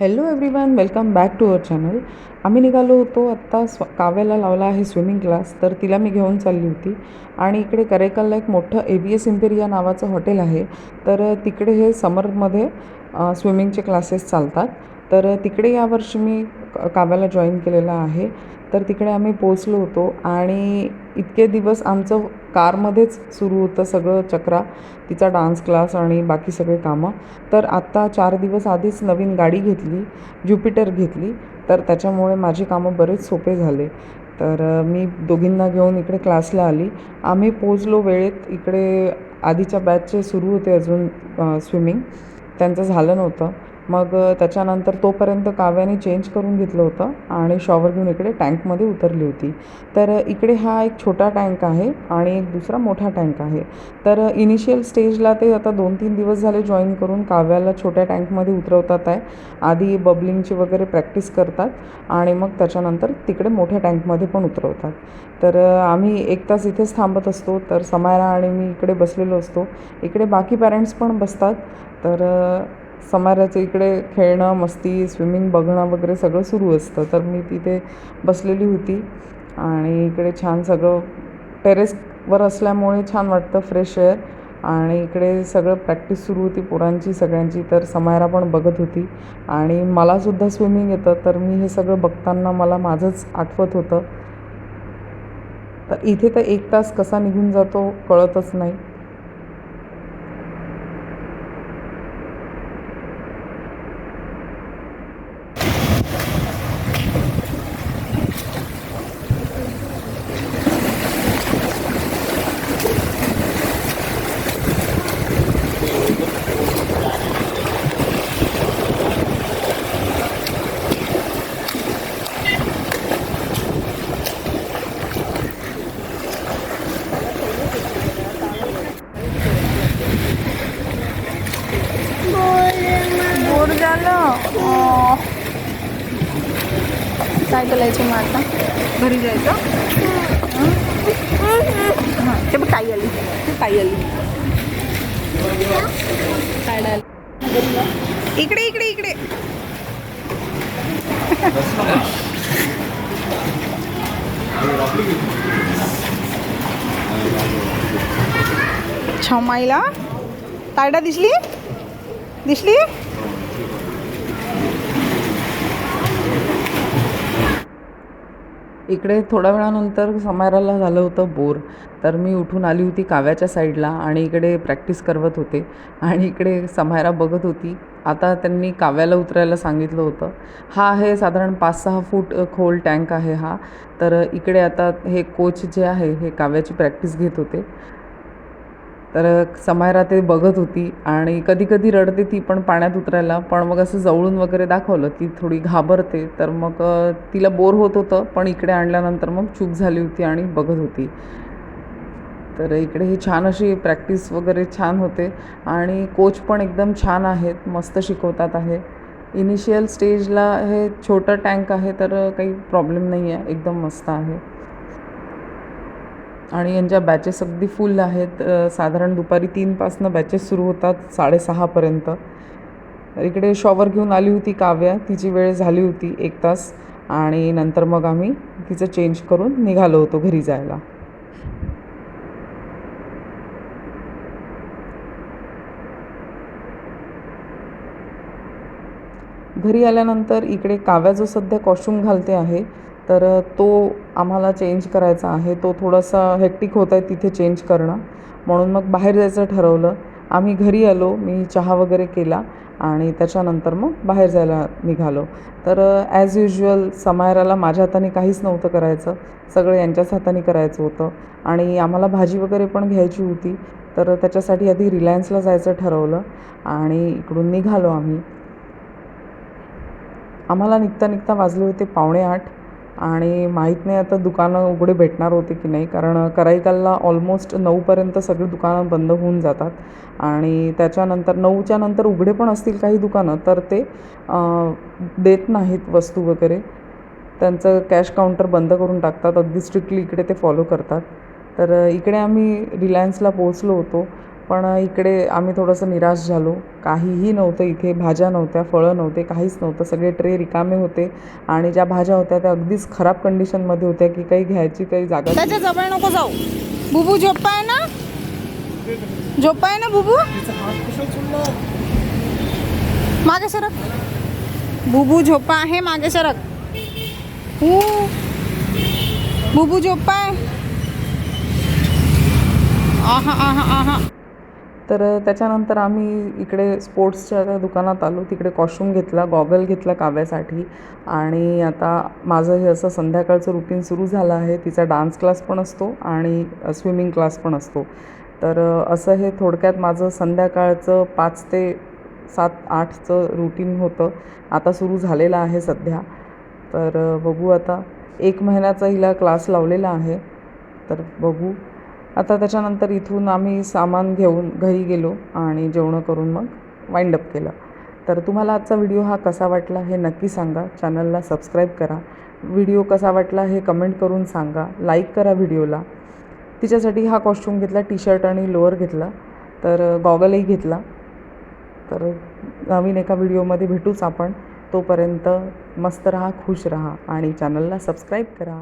Hello everyone welcome back to our channel आम्ही निघालो होतो आत्ता स्व काव्याला लावला आहे स्विमिंग क्लास तर तिला मी घेऊन चालली होती. आणि इकडे करेकलला एक मोठं ए बी एस इम्पेरिया नावाचं हॉटेल आहे. तर तिकडे हे समरमध्ये स्विमिंगचे क्लासेस चालतात. तर तिकडे यावर्षी मी क- काव्याला जॉईन केलेलं आहे. तर तिकडे आम्ही पोचलो होतो. आणि इतके दिवस आमचं कारमध्येच सुरू होतं सगळं चक्रा तिचा डान्स क्लास आणि बाकी सगळे कामं. तर आत्ता चार दिवस आधीच नवीन गाडी घेतली ज्युपिटर घेतली. तर त्याच्यामुळे माझी कामं बरेच सोपे झाले. तर मी दोघींना घेऊन इकडे क्लासला आली. आम्ही पोचलो वेळेत इकडे आधीच्या बॅचचे सुरू होते अजून स्विमिंग त्यांचं झालं नव्हतं. मग त्याच्यानंतर तोपर्यंत काव्याने चेंज करून घेतलं होतं आणि शॉवर घेऊन इकडे टँकमध्ये उतरली होती. तर इकडे हा एक छोटा टँक आहे आणि एक दुसरा मोठा टँक आहे. तर इनिशियल स्टेजला ते आता दोन तीन दिवस झाले जॉईन करून काव्याला छोट्या टँकमध्ये उतरवतात आहे. आधी बबलिंगची वगैरे प्रॅक्टिस करतात आणि मग त्याच्यानंतर तिकडे मोठ्या टँकमध्ये पण उतरवतात. तर आम्ही एक तास इथेच थांबत असतो. तर समायरा आणि मी इकडे बसलेलो असतो. इकडे बाकी पॅरेंट्स पण बसतात. तर अ, इकडे खेळणं मस्ती स्विमिंग बघणं वगैरे सगळं सुरू असतं. तर मी तिथे बसलेली होती आणि इकडे छान सगळं टेरेसवर असल्यामुळे छान वाटतं फ्रेश एअर आणि इकडे सगळं प्रॅक्टिस सुरू होती पोरांची सगळ्यांची. तर समायरा पण बघत होती आणि मलासुद्धा स्विमिंग येतं. तर मी हे सगळं बघताना मला माझंच आठवत होतं. तर इथे तर एक तास कसा निघून जातो कळतच नाही बोर झालं काय करायचं मग आता? घरी जायचं? हां. ते बघ ताई आली. ताई आली. इकडे इकडे इकडे. छमाईला? तायडा दिसली? दिसली? इकडे थोड्या वेळानंतर समायराला झालं होतं बोर. तर मी उठून आली होती काव्याच्या साईडला आणि इकडे प्रॅक्टिस करवत होते आणि इकडे समायरा बघत होती. आता त्यांनी काव्याला उतरायला सांगितलं होतं. हा आहे साधारण पाच सहा फूट खोल टँक आहे हा. तर इकडे आता हे कोच जे आहे हे काव्याची प्रॅक्टिस घेत होते. तर समायरा ते बघत होती आणि कधी कधी रडते ती पण पाण्यात उतरायला. पण मग असं जवळून वगैरे दाखवलं ती थोडी घाबरते. तर मग तिला बोर होत होतं. पण इकडे आणल्यानंतर मग चूक झाली होती आणि बघत होती. तर इकडे ही छान अशी प्रॅक्टिस वगैरे छान होते. आणि कोच पण एकदम छान आहेत. मस्त शिकवतात आहे. इनिशियल स्टेजला हे छोटं टँक आहे तर काही प्रॉब्लेम नाही आहे एकदम मस्त आहे. आणि यांच्या बॅचेस अगदी फुल आहेत. साधारण दुपारी तीनपासनं बॅचेस सुरू होतात साडेसहापर्यंत तर इकडे शॉवर घेऊन आली होती काव्या. तिची वेळ झाली होती एक तास. आणि नंतर मग आम्ही तिचं चेंज करून निघालो होतो घरी जायला. घरी आल्यानंतर इकडे काव्या जो सध्या कॉस्ट्यूम घालते आहे तर तो आम्हाला चेंज करायचा आहे. तो थोडासा हेक्टिक होत आहे तिथे चेंज करणं. म्हणून मग बाहेर जायचं ठरवलं. आम्ही घरी आलो. मी चहा वगैरे केला आणि त्याच्यानंतर मग बाहेर जायला निघालो. तर ॲज युजल समायराला माझ्या हाताने काहीच नव्हतं करायचं. सगळं यांच्याच हाताने करायचं होतं. आणि आम्हाला भाजी वगैरे पण घ्यायची होती. तर त्याच्यासाठी आधी रिलायन्सला जायचं ठरवलं आणि इकडून निघालो आम्ही. आम्हाला निघता निघता वाजले होते पावणे आठ. आणि माहीत नाही आता दुकानं उघडे भेटणार होते की नाही कारण कराईकालला ऑलमोस्ट नऊपर्यंत सगळी दुकानं बंद होऊन जातात. आणि त्याच्यानंतर नऊच्या नंतर उघडे पण असतील काही दुकानं तर ते देत नाहीत वस्तू वगैरे. त्यांचं कॅश काउंटर बंद करून टाकतात. अगदी स्ट्रिक्टली इकडे ते फॉलो करतात. तर इकडे आम्ही रिलायन्सला पोहोचलो होतो. पण इकडे आम्ही थोडंसं निराश झालो. काहीही नव्हतं इथे भाज्या नव्हत्या फळं नव्हते काहीच नव्हतं. सगळे ट्रे रिकामे होते आणि ज्या भाज्या होत्या त्या अगदीच खराब कंडिशनमध्ये होत्या की काही घ्यायची काही जागा त्याच्याजवळ नको जाऊ. बुबू झोपा आहे ना? झोपा आहे ना बुबू? मागे सरक. बुबू झोपा आहे मागे सरक. ऊ. बुबू झोपा आहे. आहा आहा आहा. तर त्याच्यानंतर आम्ही इकडे स्पोर्ट्सच्या दुकानात आलो तिकडे कॉस्ट्यूम घेतला गॉगल घेतला काव्यासाठी. आणि आता माझं हे असं संध्याकाळचं रुटीन सुरू झालं आहे. तिचा डान्स क्लास पण असतो आणि स्विमिंग क्लास पण असतो. तर असं हे थोडक्यात माझं संध्याकाळचं पाच ते सात आठचं रुटीन होतं. आता सुरू झालेलं आहे सध्या. तर बघू आता. एक महिन्याचा हिला क्लास लावलेला आहे. तर बघू. आता त्याच्यानंतर इथून आम्ही सामान घेऊन घरी गेलो आणि जेवणं करून मग वाइंडअप केलं. तर तुम्हाला आजचा व्हिडिओ हा कसा वाटला हे नक्की सांगा. चॅनलला सबस्क्राईब करा. व्हिडिओ कसा वाटला हे कमेंट करून सांगा. लाईक करा व्हिडिओला तिच्यासाठी हा कॉस्ट्यूम घेतला टी शर्ट आणि लोअर घेतला. तर गॉगलही घेतला. तर नवीन एका व्हिडिओमध्ये भेटूच आपण. तोपर्यंत मस्त राहा खुश राहा आणि चॅनलला सबस्क्राईब करा.